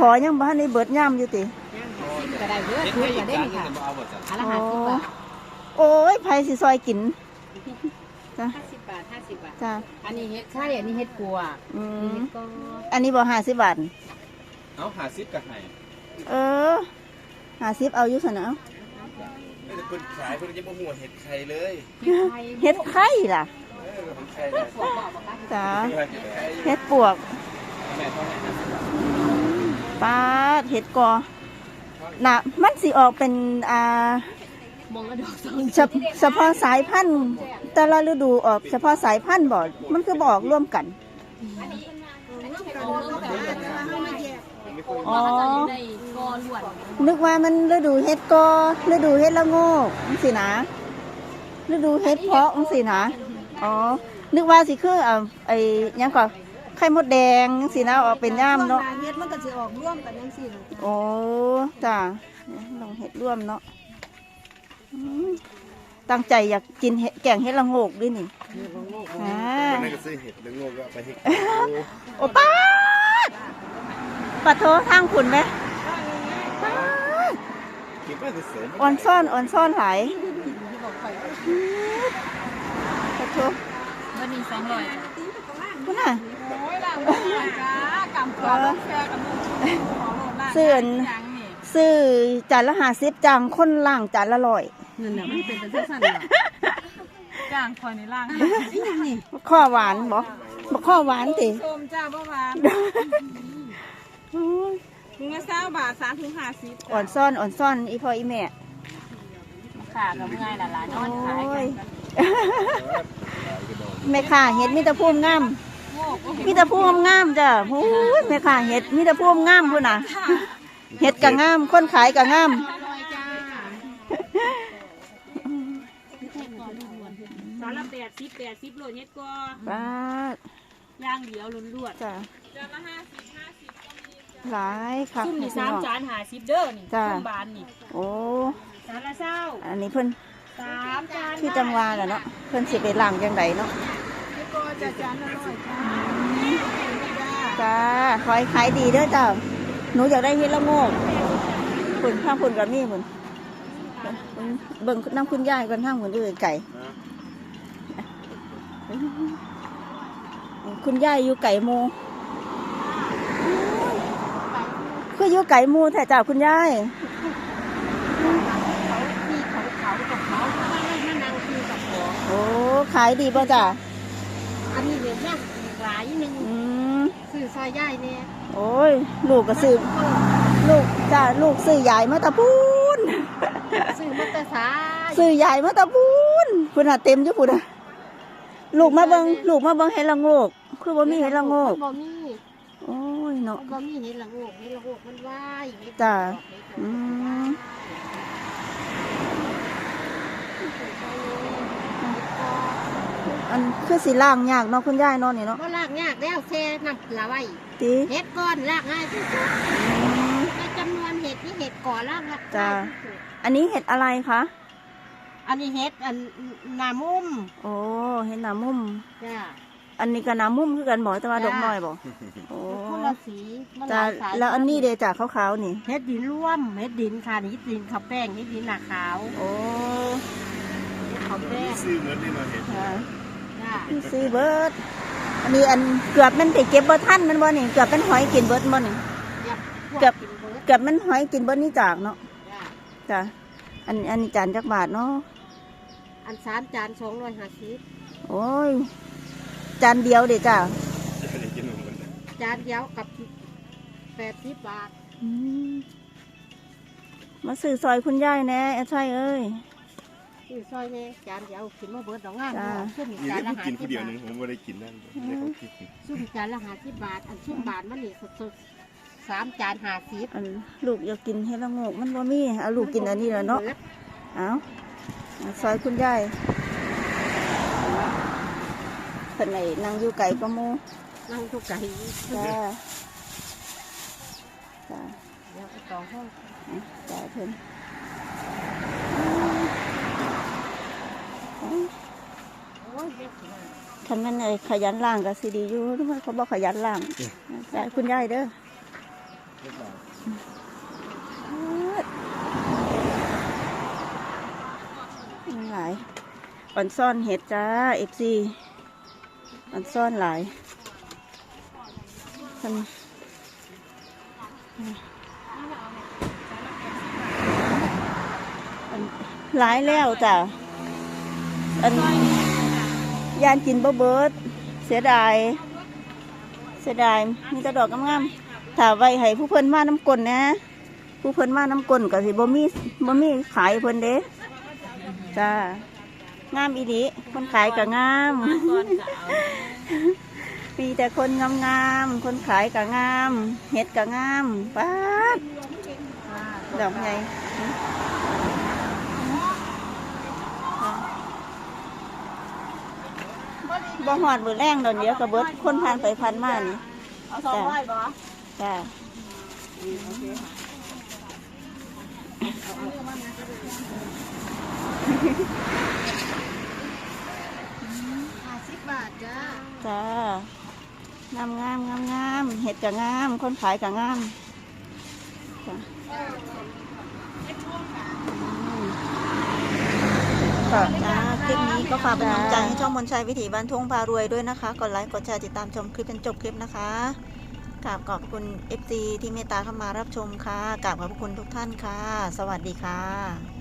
ละห้าสิบเอาเห็ดพอยังบ้านในเบิดย่ำอยู่ติย่างห้าสิบก็ได้เยอะเฮ็ดทุให้กอีก็กได้จานนี่นึงค่ะก็บ่เอาบ่จ้ะอันละห้าสิบบาทโอ้ยไผสิซอยกินจ้ะห้าสิบบาทห้าสิบบาทจ้ะอันนี้เฮ็ดไข่อันนี้เฮ็ดกัวอือันนี้มเฮ็ดก็อันนี้บ่ห้าสิบบาทเอา50ก็ให้เออห้าสิบเอาอยู่สนะเอาไม่แต่เพิ่นขายเพิ่นยังบ่ฮู้ว่าเฮ็ดไข่เลยเฮ็ดไข่เห็ดไข่ล่ะเออเฮ็ดไข่เลยขวบบอกว่าจ้ะเฮ็ดไข่เห็ดปวก แม่เท่าไหร่นะ ปลาดเห็ดกอนะมันสิออกเป็นอ่ามองกระดอกสองเฉพเฉพาะสายพันธุ์แต่ละฤดูออกเฉพาะสายพันธุ์บ่มันคือบอกร่วมกัน อ๋อ ในกอล้วนนึกว่ามันฤดูเห็ดกอฤดูเห็ดละโงกจังสินะฤดูเห็ดเพาะจังสินะ อ๋อ นึกว่าสิคือเอาไอ้หยังก่อน ไข่มดแดงจังสินะออกเป็นย่ามเนาะเฮ็ดมันก็สิออกร่วมกันจังซี่ล่ะจ้ะโอ้จ้าลองเห็ดร่วมเนาะอืมตั้งใจอยากกินเห็ดแกงเห็ดละโงกด้วยนี่อ่านั่นก็ซื้อเห็ดแล้วงงก็เอาไปเฮ็ดโอ้ป้าดปัดโททางขุนไหมป๊าดคิดว่าจะเสริมอ่อนซ่อนอ่อนซ่อนหลายปัดโทวันนี้สองร้อยคุณน่ะ โอ้ยล่ะบ่ได้จ้ากำขวาต้องแชร์กันหมู่ขอโลดล่ะเสื่อนยังนี่ซื้อจานละห้าสิบจานคนล่างจานละร้อยนั่นน่ะมันเป็นเป็นสั้นๆน่ะจ้างคอยในล่างอีหยังนี่ข้อหวานบอกบอกข้อหวานติส้มจ้าบ่หวานโอ้ยถุงละ20บาท3ถุง50อ่อนซ่อนอ่อนซ่อนอีพ่ออีแม่ขากับเมื่อยละหลานนอนขายโอ้กัยนแม่ค้าเห็ดมีแต่พุ่มงาม มีแต่พุ่มงามจ้ะโอ้ยแม่ค้าเห็ดมีแต่พุ่มงามพุ่นน่ะเห็ดก็งามคนขายก็งามอร่อยจ้าสารละแปดสิบแปดสิบโลเฮ็ดก็ป้าดย่างเดียวล้วนจ้ะจานละ50หลายค่ะๆซุ่มนี่พี่สามน้องจานหาสิบเด้อนี่จ้าซุ่มบานนี่โอ้จานละเศร้าอันนี้เพิ่นสามจานคือจังหวาแหละเนาะเพิ่นสิไปล้างจังไดเนาะนี่ก็ จะจานละร้อยจ้าจ้าจ้าขอให้ขายดีเด้อจ้าหนูอยากได้เฮ็ดละโงกคุณข้างคุณกับมี่คุณเบิ่งน้ำคุณยายกันทางคุณอื่นไก่คุณยายอยู่ไก่โมคืออยู่ไก่โมแต่จ้าคุณยายที่เขาเขากับเขาถ้าไม่มานั่งคือกับของโอ้ขายดีป่ะจ้า นนี้เหลือแม่หลายหนึงอืมซื้อซอยย่ายเนี่ยโอ้ย ลูกก็ซื้อลูกจ้าลูกซื้อใหญ่มาตะพูน ซื้อมอเตอร์ไซค์ซื้อใหญ่มาตะพูนพุ่นน่ะเต็มอยู่พุ่นน่ะลูกมาเบิ่งลูกมาเบิ่งให้ละโงก คือบ่มีให้ละโงกบ่มีโอ้ยเนาะบ่มีเห็ดละโงกเห็ดละโงกมันว่ายจ้ะอืม อันคือสิล่างยากเนาะคุณยายเนาะนี่เนาะบ่ลากยากแล้วแช่น้ำละไว้ติเห็ดก้อนลากง่ายที่สุดอืมในจำนวนเห็ดที่เห็ดก่อลากง่ายจ้ะที่สุดอันนี้เห็ดอะไรคะอันนี้เห็ดอันหนามุมโอ้เห็ดหนามุมจ้ะอันนี้ก็หนามุมคือกันบ่แต่ว่าดอกน้อยบ่โอ้คนละสีมันหจ้ะลายสายแล้วอันนี้เดจากขาวๆนี่ เห็ดดินร่วมเห็ดดินค่ะนี่เห็ดดินขาวแป้งเห็ดดินหนาขาวโอ้ขาวแป้ง ซื้อเหมือนนี่มาเห็ดค่ะจ้ะ ซื้อเบิดอันนี้อันเกือบมันไปเก็บบ่ทันแมันบ่นี่เกือบเป็นหอยกินเบิดบ่นี่เกือบเกือบมันหอยกินเบิดนี่จากเนาะจ้ะจ้ะอันอันนี้จานจักบาทเนาะอันสามจานสองร้อยห้าสิบโอ้ยจานเดียวเด้จ้ะจะได้กินนมกันจานเดียวกับแปดสิบบาทอืมมาซื้อซอยคุณยายแหน่ใช่เอ้ย คือซอยเนี่ยจานเดียวกินมาเบิดดอกงามจ้ะซุ่มนี่จานได้ละผู้ห้ากินสิผู้บเดียวบานึทงผมไม่ได้กินนั่นได้เขากินซุ่มจานละห้าสิบบาท อันซุ่มบาทมันนี่สดๆสามจานห้าสิบอันลูกอยากกินเฮ็ดละโงกมันบ่มีเอาลูกกินอันนี้แหละเนาะเอาเอาซอยคุณยายเพิ่นไหนนั่งอยู่ไก่ก็โมนั่งทุกไก่จ้าจ้าเดี๋ยวไปต่อห้อง จ้าเพิ่น โอ้ยเด็กมาก คันแมันไอ้ขยันล่างก็สิดีอยู่ทำไมเขาบอกขยันล่างจ้าคุณยายเด้อเรียบร้อยหลายอ่อนซ่อนเห็ดจ้าเอฟซีอ่อนซ่อนหลายมันอันหลายแล้วจ้ะอัน ยานกินบ่เบิด เสียดาย เสียดายมีแต่ดอกงามๆถ้าไว้ให้ผู้เพิ่นมาน้ำกลนนะ ผู้เพิ่นมาน้ำกลนก็สิบ่มีบ่มีขายเพิ่นเด้จ้างามอีดีคนขายก็งามมีแต่คนงามๆ คนขายก็งาม เห็ดก็งามป้าดดอกให บ่หอดมือแรงดอกเดียวกระเบิดคนผ่านไปผ่านมานี่เอาสองร้อยบ่จ้าห้าสิบบาทจ้าจ้างามงามงามงามเห็ดก็งาม คนขายก็งามจ้ะค่ะจ้าคลิปนี้ ก็ฝากเป็นกำลังใจให้ช่องมนชัยวิถีบ้านทุ่งพารวยด้วยนะคะ กดไลค์ กดแชร์ติดตามชมคลิปจนจบคลิปนะคะกราบขอบคุณ FC ที่เมตตาเข้ามารับชมค่ะกราบขอบคุณทุกท่านค่ะ สวัสดีค่ะ